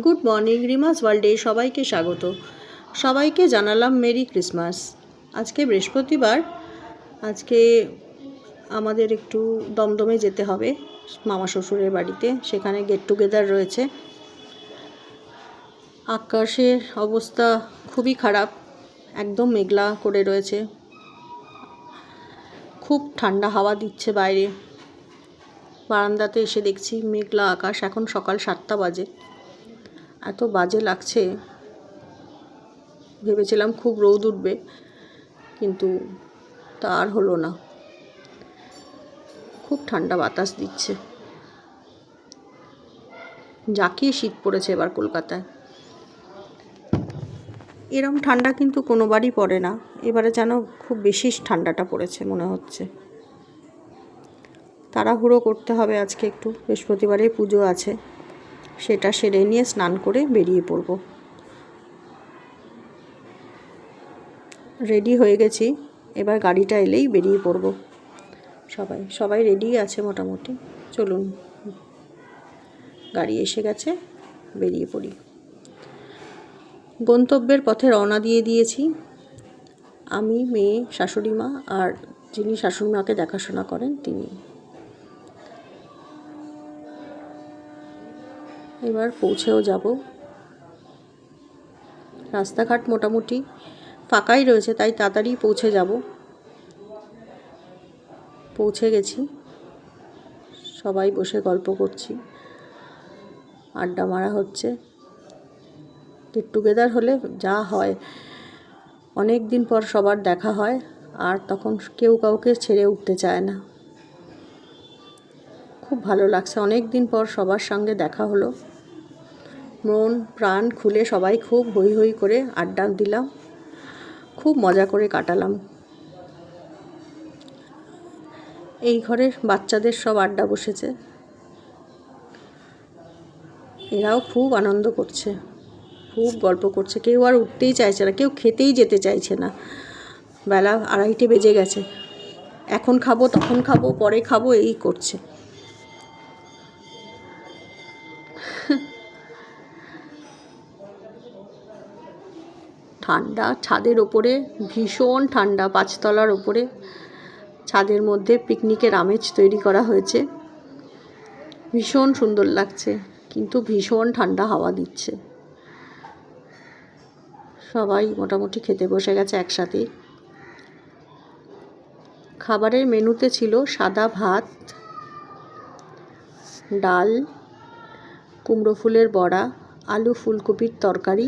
Good morning, রিমাস ওয়ার্ল্ডে সবাইকে স্বাগত। সবাইকে জানালাম মেরি ক্রিসমাস। আজকে বৃহস্পতিবার, আজকে আমাদের একটু দমদমে যেতে হবে, মামা শ্বশুরের বাড়িতে, সেখানে গেট টুগেদার রয়েছে। আকাশের অবস্থা খুবই খারাপ, একদম মেঘলা করে রয়েছে। খুব ঠান্ডা হাওয়া দিচ্ছে বাইরে। বারান্দাতে এসে দেখছি মেঘলা আকাশ, এখন সকাল সাতটা বাজে। এত বাজে লাগছে। ভেবেছিলাম খুব রোদ উঠবে, কিন্তু তা আর হলো না। খুব ঠান্ডা বাতাস দিচ্ছে। জাকিয়ে শীত পড়েছে এবার কলকাতায়। এরম ঠান্ডা কিন্তু কোনোবারই পড়ে না। এবারে যেন খুব বেশি ঠান্ডাটা পড়েছে মনে হচ্ছে। তাড়াহুড়ো করতে হবে আজকে একটু। বৃহস্পতিবারে পুজো আছে। সেটা সেরে নিয়ে স্নান করে বেরিয়ে পড়ব। রেডি হয়ে গেছি, এবার গাড়িটা এলেই বেরিয়ে পড়ব। সবাই সবাই রেডি আছে মোটামুটি। চলুন, গাড়ি এসে গেছে, বেরিয়ে পড়ি। গন্তব্যের পথে রওনা দিয়ে দিয়েছি। আমি, মেয়ে, শাশুড়ি মা আর যিনি শাশুড়ি মাকে দেখাশোনা করেন তিনি। এবার পৌঁছেও যাব। রাস্তাঘাট মোটামুটি ফাঁকাই রয়েছে, তাই তাড়াতাড়ি পৌঁছে যাব। পৌঁছে গেছি। সবাই বসে গল্প করছি। আড্ডা মারা হচ্ছে। গেট টুগেদার হলে যা হয়। অনেক দিন পর সবার দেখা হয়, আর তখন কেউ কাউকে ছেড়ে উঠতে চায় না। খুব ভালো লাগছে। অনেক দিন পর সবার সঙ্গে দেখা হলো। মন, প্রাণ খুলে সবাই খুব হই হই করে আড্ডা দিলাম। খুব মজা করে কাটালাম। এই ঘরের বাচ্চাদের সব আড্ডা বসেছে। এরাও খুব আনন্দ করছে। খুব গল্প করছে। কেউ আর উঠতেই চাইছে না, কেউ খেতেই যেতে চাইছে না। বেলা আড়াইটে বেজে গেছে। এখন খাব, তখন খাব, পরে খাব, এই করছে। ঠান্ডা, ছাদের ওপরে ভীষণ ঠান্ডা, পাঁচতলার ওপরে ছাদের মধ্যে পিকনিকের আমেজ তৈরি করা হয়েছে। ভীষণ সুন্দর লাগছে, কিন্তু ভীষণ ঠান্ডা হাওয়া দিচ্ছে। সবাই মোটামুটি খেতে বসে গেছে একসাথে। খাবারের মেনুতে ছিল সাদা ভাত, ডাল, কুমড়ো ফুলের বড়া, আলু ফুলকপির তরকারি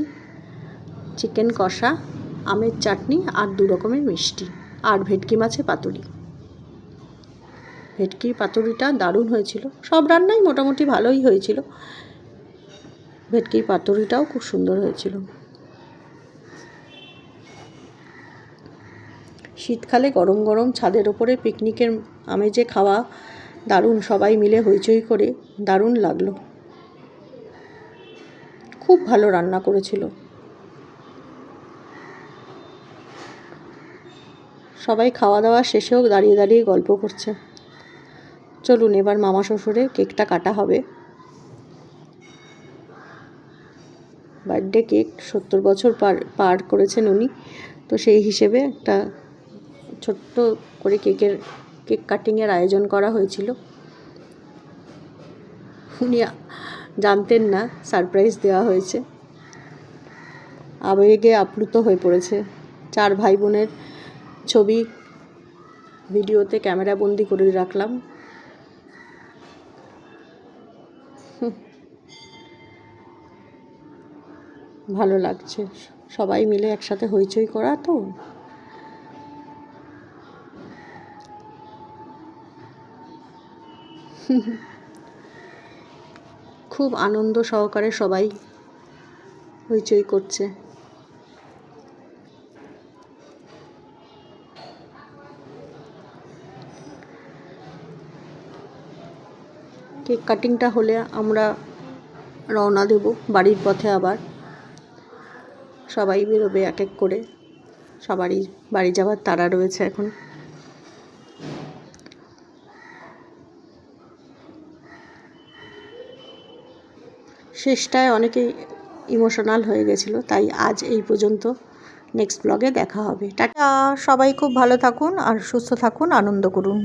চিকেন কষা, আমের চাটনি আর দু রকমের মিষ্টি আর ভেটকি মাছে পাতুরি। ভেটকি পাতুরিটা দারুণ হয়েছিল। সব রান্নাই মোটামুটি ভালোই হয়েছিল। ভেটকি পাতুরিটাও খুব সুন্দর হয়েছিল। শীতকালে গরম গরম ছাদের ওপরে পিকনিকের আমেজে খাওয়া দারুণ, সবাই মিলে হইচই করে, দারুণ লাগল। খুব ভালো রান্না করেছিল। সবাই খাওয়া দাওয়া শেষেও দাঁড়িয়ে দাঁড়িয়ে গল্প করছে। চলুন, এবার মামা শ্বশুরে কেকটা কাটা হবে। বার্থডে কেক সত্তর বছর পার পার করেছেন উনি। তো সেই হিসেবে একটা ছোট্ট করে কেকের, কেক কাটিংয়ের আয়োজন করা হয়েছিল। উনি জানতেন না, সারপ্রাইজ দেওয়া হয়েছে। আবেগে আপ্লুত হয়ে পড়েছে। চার ভাই বোনের ছবি, ভিডিওতে ক্যামেরা বন্দি করে রাখলাম। ভালো লাগছে। সবাই মিলে একসাথে হইচই করা তো। খুব আনন্দ সহকারে সবাই হইচই করছে। কেক কাটিংটা হলে আমরা রওনা দেব বাড়ির পথে আবার। সবাই বেরোবে এক এক করে। সবারই বাড়ি যাওয়ার তারা রয়েছে এখন। শেষটায় অনেকেই ইমোশনাল হয়ে গেছিল, তাই আজ এই পর্যন্ত নেক্সট ব্লগে দেখা হবে। টাটা! সবাই খুব ভালো থাকুন আর সুস্থ থাকুন, আনন্দ করুন।